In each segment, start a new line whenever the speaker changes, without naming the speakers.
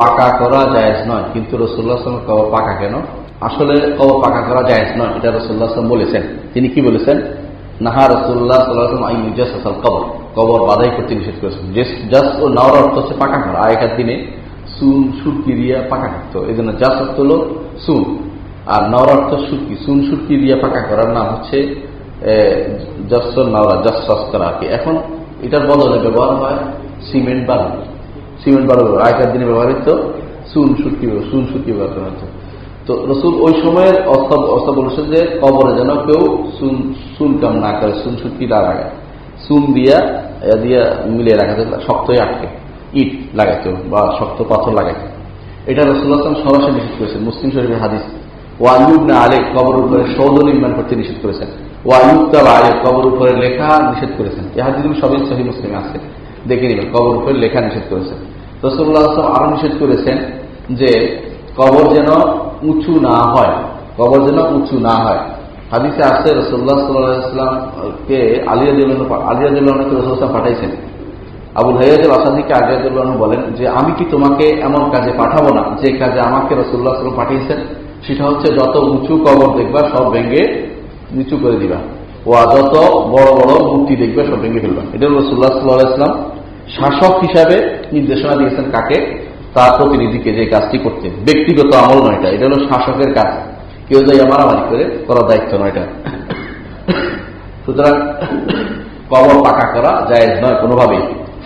পাকা করা জায়েজ নয়। কিন্তু রসুল্লাহ আসলামের কবর পাকা কেন? আসলে কবর পাকা করা জায়েজ নয়, এটা রসুল্লাহ আসলাম বলেছেন। তিনি কি বলেছেন? নাহা রসুল্লাহ সাল্লাম আইনুজাসাল কবর। কবর বাধাই করতে নিষেধ করেছেন। জাস্ট ও নাওয়ার অর্থ হচ্ছে পাকা করা। আগেকার দিনে সুন, সুরকি দিয়া পাকা করতো এই জন্য জাস অর্থ হল সুন। আর নওয়ার অর্থ সুরকি। সুন, সুরকি দিয়া পাকা করার নাম হচ্ছে জসর নাওরা, জস করা আর কি। এখন এটার বদলে ব্যবহার হয় সিমেন্ট বালু। সিমেন্ট বালু আগেকার দিনে ব্যবহৃত সুন সুরকি সুন সুরকি ব্যবহার করা হতো। তো রসুল ওই সময়ের অবস্থা অবস্থা বলেছেন যে কবরে যেন কেউ সুন সুন কাম না করে সুন সুরকি না লাগায় সুন দিয়া, এ দিয়া মিলিয়ে রাখাতে শক্তই আটকে, ইট লাগাইতো বা শক্ত পাথর লাগাইতো এটা রসুল্লাহ আসলাম সরাসরি নিষেধ করেছেন, মুসলিম শরীফের হাদিস। ওয়াইব না আলে কবর উপরে সৌধ নির্মাণ করতে নিষেধ করেছেন। ওয়াইব তালা আলে কবর উপরে লেখা নিষেধ করেছেন। এই হাদিসগুলো সবই সহি মুসলিমে আছে। দেখে নেবেন, কবর উপরে লেখা নিষেধ করেছেন। রসুল্লাহ আসলাম আরও নিষেধ করেছেন যে কবর যেন উঁচু না হয়, কবর যেন উঁচু না হয়। হাদিসে আসছে রসুল্লাহ সাল্লাহামকে আলিয়া আলিয়া জুল্লাহকে রসুল্লাহ পাঠাইছেন। আবুল হাইয়াজুল আসাদিকে আলিয়াজুল্লাহ বলেন যে, আমি কি তোমাকে এমন কাজে পাঠাবো না, যে কাজে আমাকে রসুল্লাহ সাল্লাম পাঠিয়েছেন? সেটা হচ্ছে যত উঁচু কবর দেখবা, সব ভেঙে নিচু করে দিবা। ও যত বড় বড় মূর্তি দেখবে, সব ভেঙে ফেলবা। এটা রসুল্লাহ সাল্লাহ ইসলাম শাসক হিসাবে নির্দেশনা দিয়েছেন কাকে? তার প্রতিনিধিকে যে কাজটি করতে ব্যক্তিগত আমল নয় এটা এটা হলো শাসকের কাজ। কেউ যাই মারামারি করে, করার দায়িত্ব নয় এটা সুতরাং কবর পাকা করা জায়েজ নয় কোনোভাবেই।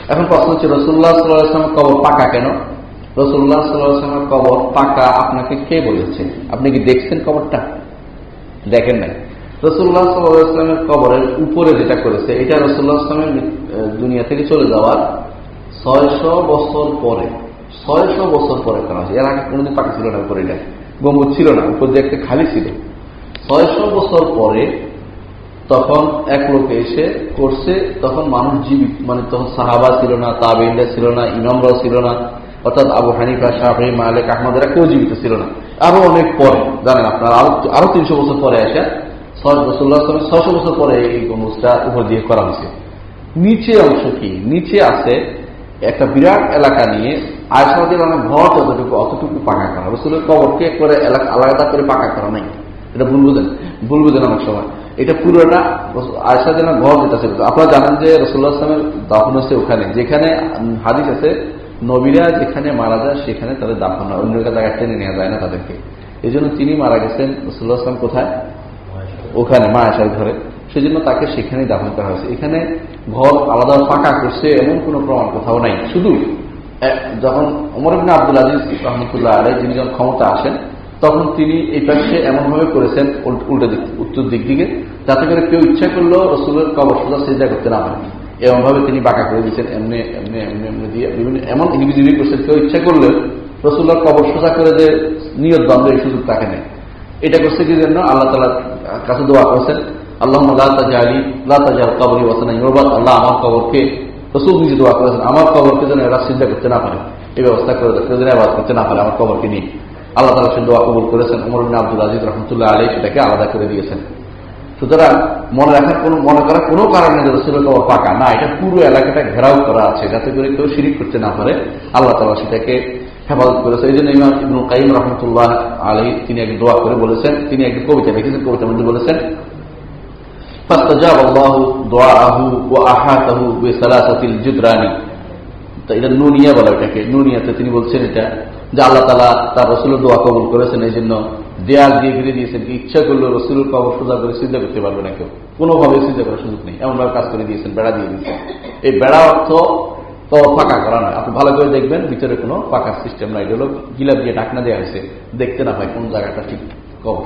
এখন প্রশ্ন হচ্ছে রসুল্লাহ সাল্লাহামের কবর পাকা কেন? রসুল্লাহ সাল্লাহামের কবর পাকা আপনাকে কে বলেছে? আপনি কি দেখছেন কবরটা? দেখেন নাই। রসুল্লাহ সাল্লাহামের কবরের উপরে যেটা করেছে, এটা রসুল্লাহ আসলামের দুনিয়া থেকে চলে যাওয়ার ছয়শো বছর পরে, ছয়শো বছর পরে করা হয়েছে। এর আগে কোনোদিন পাকা ছিল না, উপরে এটা গম্বুজ ছিল না, উপর দিয়ে একটা খালি ছিল। ছয়শো বছর পরে তখন এক লোকে এসে করছে, তখন মানুষ জীবিত মানে তখন সাহাবা ছিল না তাবেইনরা ছিল না, ইমামরাও ছিল না, অর্থাৎ আবু হানিফা শাহি মালিক, আহমদ, এরা কেউ জীবিত ছিল না। আরও অনেক পরে, জানেন আপনার, আরও আরও তিনশো বছর পরে আসে ছয়শো বছর পরে এই গম্বুজটা উপর দিয়ে করা হয়েছে। নিচে অংশ কি? নিচে আছে একটা বিরাট এলাকা নিয়ে আয়সাদের অনেক ঘর যতটুকু, অতটুকু পাকা করা। রসুলের কবরকে করে এলাকা আলাদা করে পাকা করা নাই? এটা ভুল বুঝেন ভুল বুঝেন অনেক সময়। এটা পুরোটা আয়সা যেন ঘর যেটা ছিল। আপনারা জানেন যে রসুল্লাহ আসলামের দাফন হচ্ছে ওখানে। যেখানে হাদিস আছে, নবীরা যেখানে মারা যায়, সেখানে তাদের দাফন হয়। অন্য জায়গায় টেনে নেওয়া যায় না তাদেরকে। এই তিনি মারা গেছেন রসুল্লাহ আসলাম কোথায়? ওখানে মা আয়সার ঘরে সেজন্য তাকে সেখানেই দাফন করা হয়েছে। এখানে ঘর আলাদা পাকা করছে, এমন কোনো প্রমাণ কোথাও নাই। শুধু যখন অমর ইবনা আব্দুল আজিজ রহমতুল্লাহ আলাই যিনি যখন ক্ষমতা আসেন, তখন তিনি এই পাশে এমনভাবে করেছেন, উল্টো দিক, উত্তর দিক দিকে, যাতে করে কেউ ইচ্ছা করলেও রসুলের কবর সোজা সেজা করতে না পারে। এমনভাবে তিনি বাঁকা করে দিয়েছেন, এমনি এমনি এমনি এমনি দিয়ে বিভিন্ন, এমন ইন্ডিভিজুয়ালি করছেন, কেউ ইচ্ছা করলেও রসুল্লার কবর সোজা করে যে নিয়ত দ্বন্দ্ব এই সুযোগ তাকে নেয় এটা করছে কি জন্য? আল্লাহ তালার কাছে দোয়া করছেন আল্লাহ আলী লাল কবরী ওসানা ইমরবাদ আল্লাহ আমার কবরকে, রসুল নিজে দোয়া করেছেন, আমার কবরকে যেন এরা চিন্তা করতে না পারে এই ব্যবস্থা করে কেউ যেন আবাদ করতে না পারে, আমার কবরকে নিয়ে। আল্লাহ তালা সে দোয়া কবুল করেছেন। উমর আব্দুল আজিজ রহমতুল্লাহ আলী সেটাকে আলাদা করে দিয়েছেন। সুতরাং মনে রাখার কোন, মনে করার কোনো কারণে যে রসুলের কবর পাকা। না, এটা পুরো এলাকাটা ঘেরাও করা আছে, যাতে করে কেউ শিরিক করতে না পারে। আল্লাহ তালা সেটাকে হেফাজত করেছে এই জন্য ইমাম ইবনুল কাইম রহমতুল্লাহ আলী তিনি এক দোয়া করে বলেছেন তিনি একটি কবিতা লিখেছেন কবিতার মধ্যে বলেছেন فاستجاب الله دعاءه واحاطه بثلاثه الجدران তো এটা নুনিয়া বলা এটাকে নুনিয়াতে তিনি বলছেন এটা যে আল্লাহ তালা তার রসুলের দোয়া কবুল করেছেন এই জন্য দেয়াল দিয়ে ঘিরে দিয়েছেন কি ইচ্ছা করলে রসুলের কবর সোজা করে চিন্তা করতে পারবে না কেউ কোনোভাবে চিন্তা করার সুযোগ নেই এমনভাবে কাজ করে দিয়েছেন বেড়া দিয়ে দিয়েছেন এই বেড়া অর্থ তো পাকা করা নয়। আপনি ভালো করে দেখবেন, ভিতরে কোনো পাকা সিস্টেম নাই। এটা হলো গিলাপ দিয়ে ডাকনা দেওয়া হয়েছে। দেখতে না হয় কোন জায়গাটা ঠিক কবর